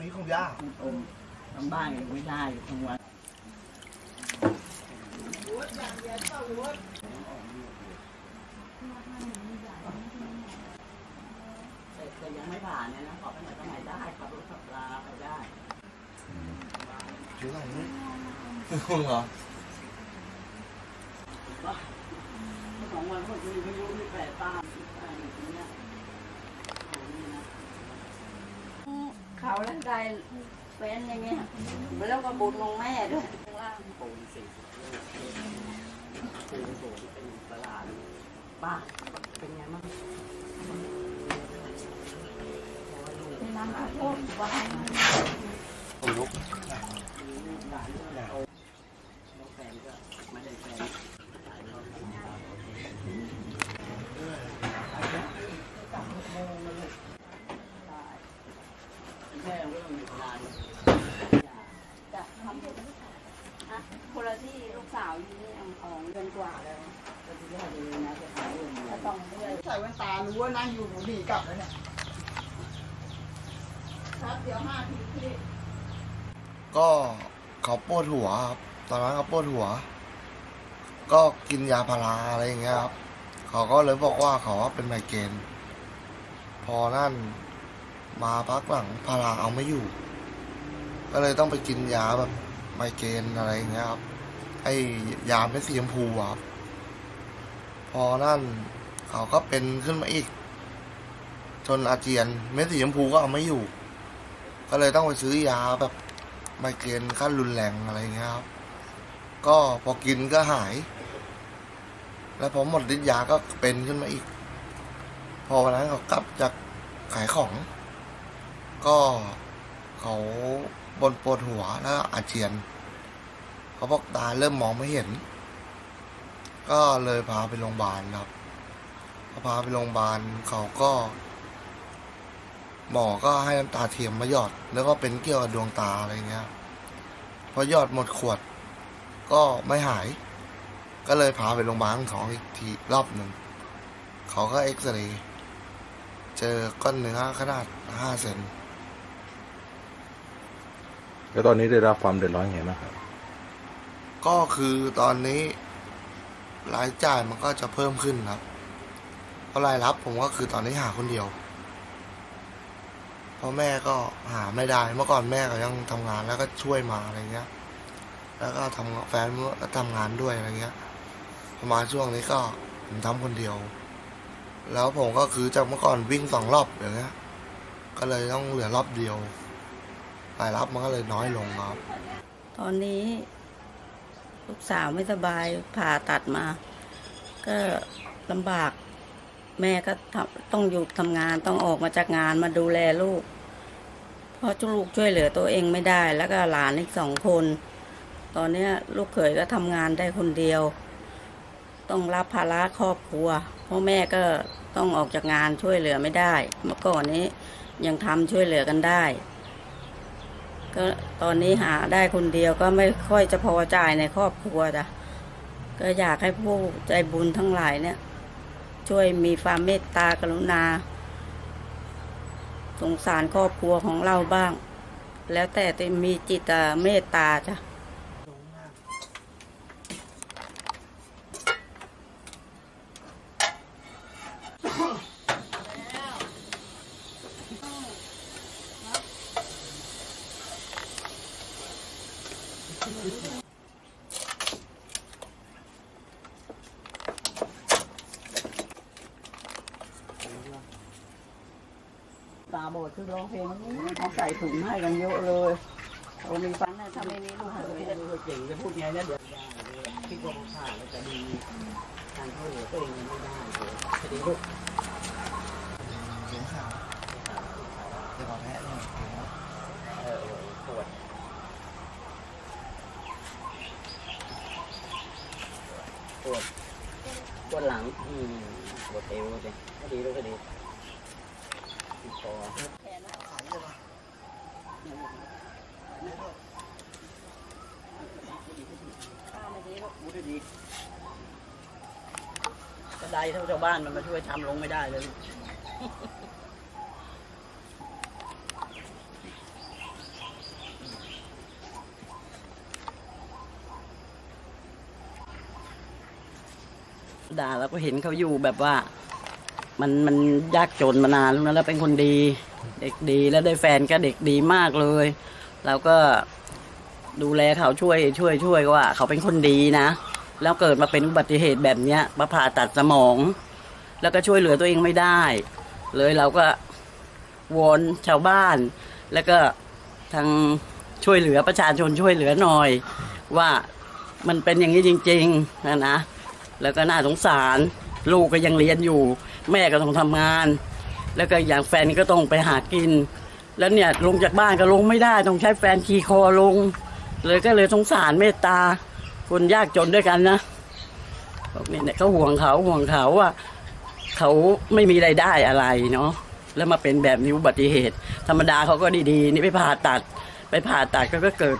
มีที่บ้านมีของย่าอมทางบ้านยังไม่ได้ทั้งวันแต่แต่ยังไม่ผ่านเนี่ยนะขอไปไหนก็ไหนได้ขับรถขับลาไปได้อยู่ไหนนี่คุณเหรอสองวันก็คือไม่รู้ไม่แปลตามอะไรอย่างเงี้ย เขาแล้วได้แฟนอย่างเงี้ยแล้วก็บุญลงแม่ด้วยปูนสี่สิบลูกปูนโสดเป็นตลาดป้าเป็นไงบ้างน้ำข้าวโพดหวาน ผมลุก หลานก็โตแล้วแฟนก็ไม่ได้แฟนขายเขาทำงานแม่เรื่องงาน จะทำอยู่อะคนละที่ลูกสาวอยู่นี่อังทองเดือนกว่าแล้ว ก็ที่แรกเลยนะจะขายเรื่อง ก็ต้องเรื่อย ใส่แว่านั่งอยู่หนูหนีกลับแล้วเนี่ยครับเดี๋ยวห้าทีพี่ก็เขาปวดหัวครับตอนนั้นเขาปวดหัว ก็กินยาพาราอะไรอย่างเงี้ยครับเขาก็เลยบอกว่าเขาว่าเป็นไมเกรนพอนั่นมาพักหลังพาราเอาไม่อยู่ ก็เลยต้องไปกินยาแบบไมเกรนอะไรอย่างเงี้ยครับไอ้ยาเม็ดสีชมพูครับพอนั่นเขาก็เป็นขึ้นมาอีก จนอาเจียน เม็ดสีชมพูก็เอาไม่อยู่ ก็เลยต้องไปซื้อยาแบบไมเกรนขั้นรุนแรงอะไรเงี้ยครับ ก็พอกินก็หาย แล้วพอหมดฤทธิ์ยาก็เป็นขึ้นมาอีก พอวันนั้นเขากลับจากขายของ ก็เขาบนปวดหัวแล้วอาเจียน เขาบอกตาเริ่มมองไม่เห็น ก็เลยพาไปโรงพยาบาลครับพอพาไปโรงพยาบาลเขาก็ หมอก็ให้น้ำตาเทียมมาหยอด แล้วก็เป็นเกี่ยวกับดวงตาอะไรเงี้ยพอหยอดหมดขวด ก็ไม่หาย ก็เลยพาไปโรงพยาบาลท้องอีกทีรอบหนึ่งเขาก็เอ็กซเรย์เจอก้อนเนื้อขนาดห้าเซนแล้วตอนนี้ได้รับความเดือดร้อนไงบ้างครับ ก็คือตอนนี้รายจ่ายมันก็จะเพิ่มขึ้นครับเพราะรายรับผมก็คือตอนนี้หาคนเดียว เพราะแม่ก็หาไม่ได้ เมื่อก่อนแม่ก็ยังทำงานแล้วก็ช่วยมาอะไรเงี้ย แล้วก็ทำแฟนก็ทำงานด้วยอะไรเงี้ยพอมาช่วงนี้ก็ผมทำคนเดียว แล้วผมก็คือจากเมื่อก่อนวิ่งสองรอบอย่างเงี้ย ก็เลยต้องเหลือรอบเดียวรายรับมันก็เลยน้อยลงครับ ตอนนี้ลูกสาวไม่สบายผ่าตัดมา ก็ลำบาก แม่ก็ต้องอยู่ทำงานต้องออกมาจากงานมาดูแลลูก เพราะลูกช่วยเหลือตัวเองไม่ได้ แล้วก็หลานอีกสองคน ตอนนี้ลูกเขยก็ทำงานได้คนเดียว ต้องรับภาระครอบครัว เพราะแม่ก็ต้องออกจากงานช่วยเหลือไม่ได้ เมื่อก่อนนี้ยังทำช่วยเหลือกันได้ ก็ตอนนี้หาได้คนเดียวก็ไม่ค่อยจะพอจ่ายในครอบครัวจ้ะก็อยากให้ผู้ใจบุญทั้งหลายเนี่ย ช่วยมีความเมตตากรุณา สงสารครอบครัวของเราบ้าง แล้วแต่จะมีจิตเมตตาจ้ะตาบอดคือร้องเพลงเขาใส่ถุงให้กันเยอะเลยเรามีฟันถ้าไม่มีลูกเขยจะเก่งจะพูดไงนะเดี๋ยวคิดว่าเขาขาดแล้วจะดีการช่วยเหลือตัวเองไม่ได้เลยคดีลูกเสียงขาวเดี๋ยวขอแพ้หน่อยเออปวดปวดปวดหลังอืมปวดเอวเลยก็ดีลูกก็ดี คอขายเลยปะพูดได้ดีตใดเท่าชาวบ้านมันมาช่วยทำลงไม่ได้เลยด่าแล้วก็เห็นเขาอยู่แบบว่า มันมันยากจนมานานแล้วนะแล้วเป็นคนดี เด็กดีแล้วได้แฟนก็เด็กดีมากเลยเราก็ดูแลเขาช่วยช่วยช่วยว่า เขาเป็นคนดีนะ แล้วเกิดมาเป็นอุบัติเหตุแบบเนี้ยมาผ่าตัดสมอง แล้วก็ช่วยเหลือตัวเองไม่ได้ เลยเราก็วอนชาวบ้าน แล้วก็ทางช่วยเหลือประชาชนช่วยเหลือหน่อย ว่ามันเป็นอย่างนี้จริงๆนะนะแล้วก็น่าสงสาร ลูกก็ยังเรียนอยู่ แม่ก็ต้องทำงาน แล้วก็อย่างแฟนก็ต้องไปหากิน แล้วเนี่ยลงจากบ้านก็ลงไม่ได้ต้องใช้แฟนขี่คอลง เลยก็เลยสงสารเมตตา คนยากจนด้วยกันนะบอกนี่ยเนี่ยเขาห่วงเขาห่วงเขาว่าเขาไม่มีไรายได้อะไรเนาะแล้วมาเป็นแบบนี้อุบัติเหตุ ธรรมดาเขาก็ดีๆ นี่ไปผ่าตัด ไปผ่าตัดก็ก็เกิด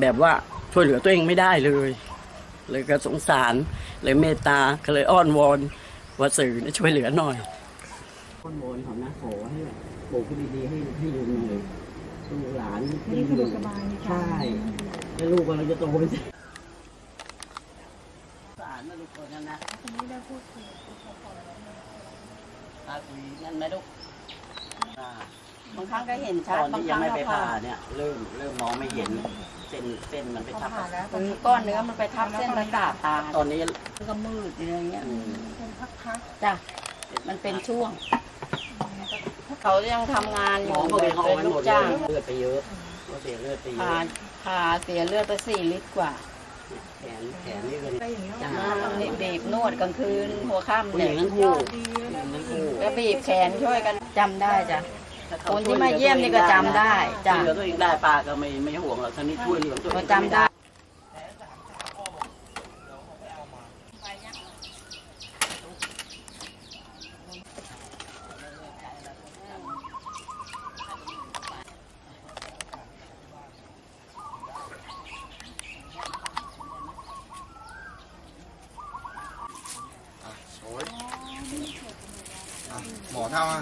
แบบว่าช่วยเหลือตัวเองไม่ได้เลย เลยก็สงสารเลยเมตตาก็เลยอ้อนวอน ว่าสื่อช่วยเหลือหน่อยอ้อนวอนเขานะขอให้ปลูกดีๆให้ให้ลุงหน่อยลูกหลานไม่ได้สะดวกสบายใช่แล้วลูกกำลังจะโตเป็นสารนะลูกคนนั้นนะตาคุยนั่นไหมลูกอ่าบางครั้งก็เห็นตชัดอนบางที่คยัรั้งงไม่ก็ไปผ่าผ่าเนี่ยเริ่มเริ่มมองไม่เห็นเส้นเส้นมันไปทับผ่าแล้วคือก้อนเนื้อมันไปทับเส้นประสาทตาตอนนี้ก็มืดอะไรเงี้ยอืมเป็น พักจ้ะมันเป็นช่วง เขายังทำงานอหมยู่อก็ไปเอาเป็นไว้ลูหมกดเลจ้างยเลือดไปเยอะก็เสียเลือดไปเยผ่าอะผ่าเสียเลือดไปสี่ลิตรกว่าแขนแขนนี่เป็นๆไปอย่างนี้จ้านี่บีบนวดกลางคืนหัวค่ำผู้หญิเนี่ยงทั้งคู่ผู้หญิงทั้งคู่ก็บีบแขนช่วยกันจำได้จ้ะ คนที่มาเยี่ยมนี่ก็จำได้จ้ะ ช่วยเหลือตัวเองได้ป้าก็ไม่ไม่ห่วงหรอกท่านี้ช่วยเหลือตัวเองก็จำได้ อะโอ้ยอะหมอทำอะ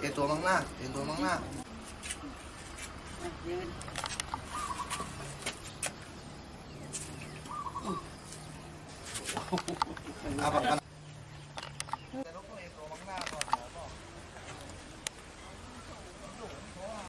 เอ็นเอ็นตัวมังหน้าเอ็นตัวมังหน้าอะปัน